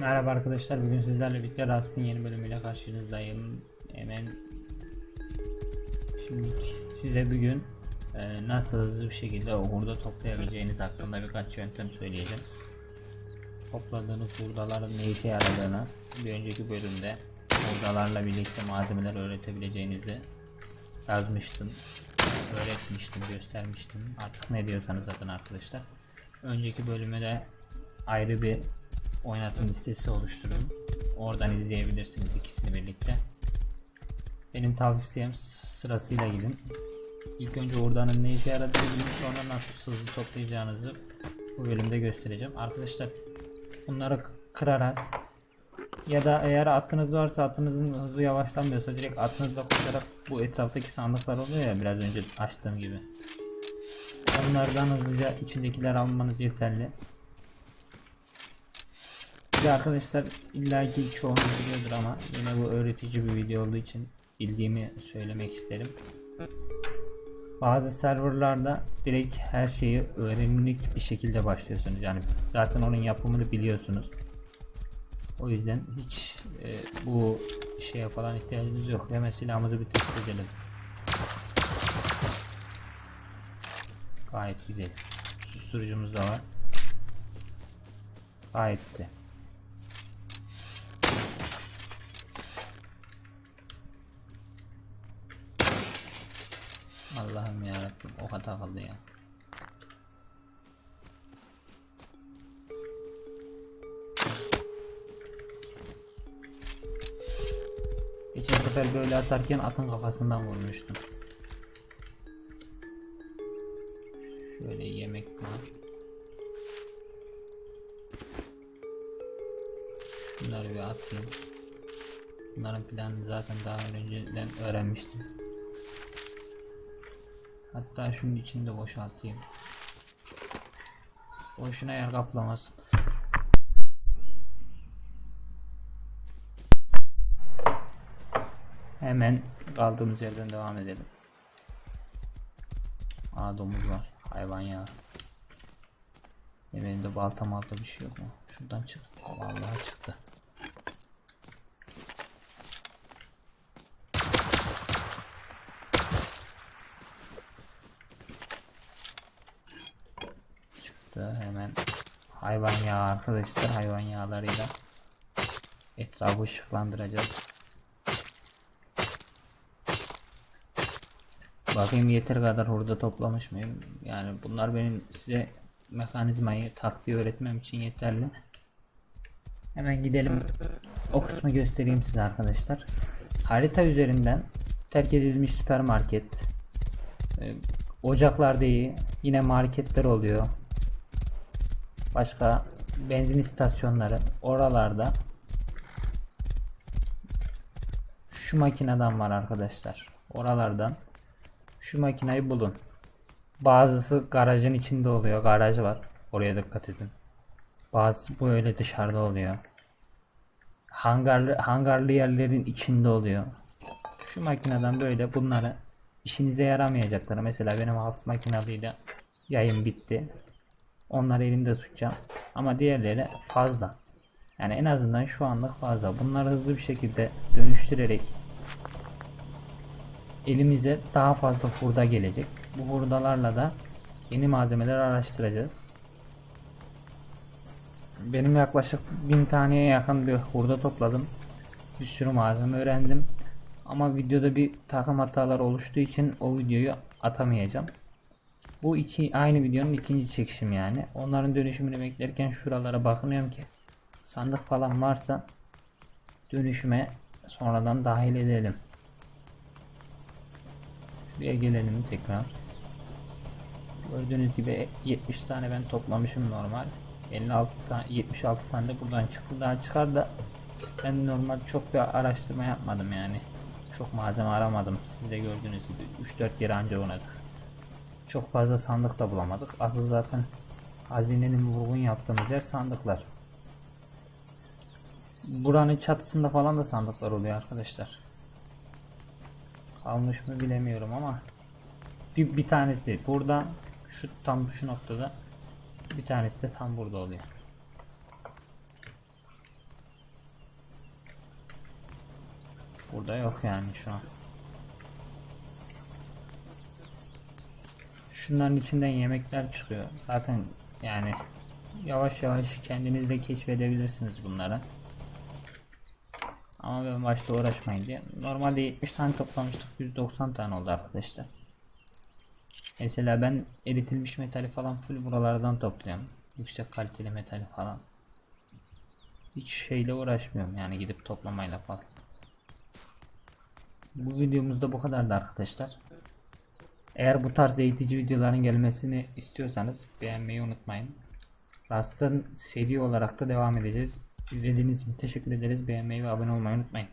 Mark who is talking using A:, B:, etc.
A: Merhaba arkadaşlar bugün sizlerle birlikte Rust'ın yeni bölümüyle karşınızdayım. Hemen şimdi size bugün e, nasıl hızlı bir şekilde hurda toplayabileceğiniz hakkında birkaç yöntem söyleyeceğim. Topladığınız hurdaların ne işe yaradığını bir önceki bölümde hurdalarla birlikte malzemeler öğretebileceğinizi yazmıştım. Öğretmiştim, göstermiştim. Artık ne diyorsanız zaten arkadaşlar. Önceki bölüme de ayrı bir oynatım listesi oluşturun. Oradan izleyebilirsiniz ikisini birlikte. Benim tavsiyem sırasıyla gidin. İlk önce oradanın ne işe yaradığını sonra nasıl hızlı toplayacağınızı bu bölümde göstereceğim. Arkadaşlar bunları kırarak ya da eğer atınız varsa atınızın hızı yavaşlamıyorsa direkt atınızla koşarak bu etraftaki sandıklar oluyor ya biraz önce açtığım gibi. Onlardan hızlıca içindekiler almanız yeterli. De arkadaşlar illaki çoğunuz biliyordur ama yine bu öğretici bir video olduğu için bildiğimi söylemek isterim. Bazı serverlarda direkt her şeyi öğrenimlik bir şekilde başlıyorsunuz. Yani zaten onun yapımını biliyorsunuz. O yüzden hiç e, bu şeye falan ihtiyacınız yok. Hemen silahımızı bir test edelim. Gayet güzel. Susturucumuz da var. Gayet de. Allah'ım ya Rabbim o hata kaldı ya. Geçen sefer böyle atarken atın kafasından vurmuştum. Şöyle yemek var. Bunları bir atayım. Bunların planını zaten daha önceden öğrenmiştim. Hatta şunun içini de boşaltayım. Boşuna yer kaplamasın. Hemen kaldığımız yerden devam edelim. Aa domuz var. Hayvan ya. Benim de balta malta bir şey yok mu? Şuradan çık. Vallahi. Çıktı hemen hayvan yağı arkadaşlar hayvan yağlarıyla etrafı ışıklandıracağız. Bakayım yeter kadar hurda toplamış mıyım? Yani bunlar benim size mekanizmayı taktiği öğretmem için yeterli. Hemen gidelim. O kısmı göstereyim size arkadaşlar. Harita üzerinden terk edilmiş süpermarket. e, Ocaklar değil. Yine marketler oluyor. Başka benzin istasyonları. Oralarda şu makineden var arkadaşlar. Oralardan şu makinayı bulun. Bazısı garajın içinde oluyor. Garaj var. Oraya dikkat edin. Bazısı böyle dışarıda oluyor. Hangarlı, hangarlı yerlerin içinde oluyor. Şu makineden böyle bunları işinize yaramayacakları. Mesela benim hafif makinalıyla yayın bitti. Onları elimde tutacağım. Ama diğerleri fazla. Yani en azından şu anlık fazla. Bunları hızlı bir şekilde dönüştürerek elimize daha fazla hurda gelecek. Bu hurdalarla da yeni malzemeler araştıracağız. Benim yaklaşık bin taneye yakın bir hurda topladım. Bir sürü malzeme öğrendim. Ama videoda bir takım hatalar oluştuğu için o videoyu atamayacağım. Bu iki aynı videonun ikinci çekişim yani. Onların dönüşümünü beklerken şuralara bakınıyorum ki sandık falan varsa dönüşüme sonradan dahil edelim. Şuraya gelelim tekrar. Gördüğünüz gibi 70 tane ben toplamışım normal. 56 tane 76 tane de buradan çıktı. Daha çıkar da ben normal çok bir araştırma yapmadım yani. Çok malzeme aramadım. Siz de gördüğünüz gibi 3-4 yere anca oynadık. Çok fazla sandık da bulamadık. Asıl zaten hazinenin vurgun yaptığımız yer sandıklar. Buranın çatısında falan da sandıklar oluyor arkadaşlar. Kalmış mı bilemiyorum ama bir, bir tanesi burada şu tam şu noktada bir tanesi de tam burada oluyor. Burada yok yani şu an. Şunların içinden yemekler çıkıyor. Zaten yani yavaş yavaş kendiniz de keşfedebilirsiniz bunları. Ama ben başta uğraşmayın diye. Normalde 70 tane toplamıştık. 190 tane oldu arkadaşlar. Mesela ben eritilmiş metali falan full buralardan topluyorum. Yüksek kaliteli metali falan. Hiç şeyle uğraşmıyorum yani gidip toplamayla falan. Bu videomuzda bu kadardı arkadaşlar. Eğer bu tarz eğitici videoların gelmesini istiyorsanız beğenmeyi unutmayın. Rust'ın seri olarak da devam edeceğiz. İzlediğiniz için teşekkür ederiz. Beğenmeyi ve abone olmayı unutmayın.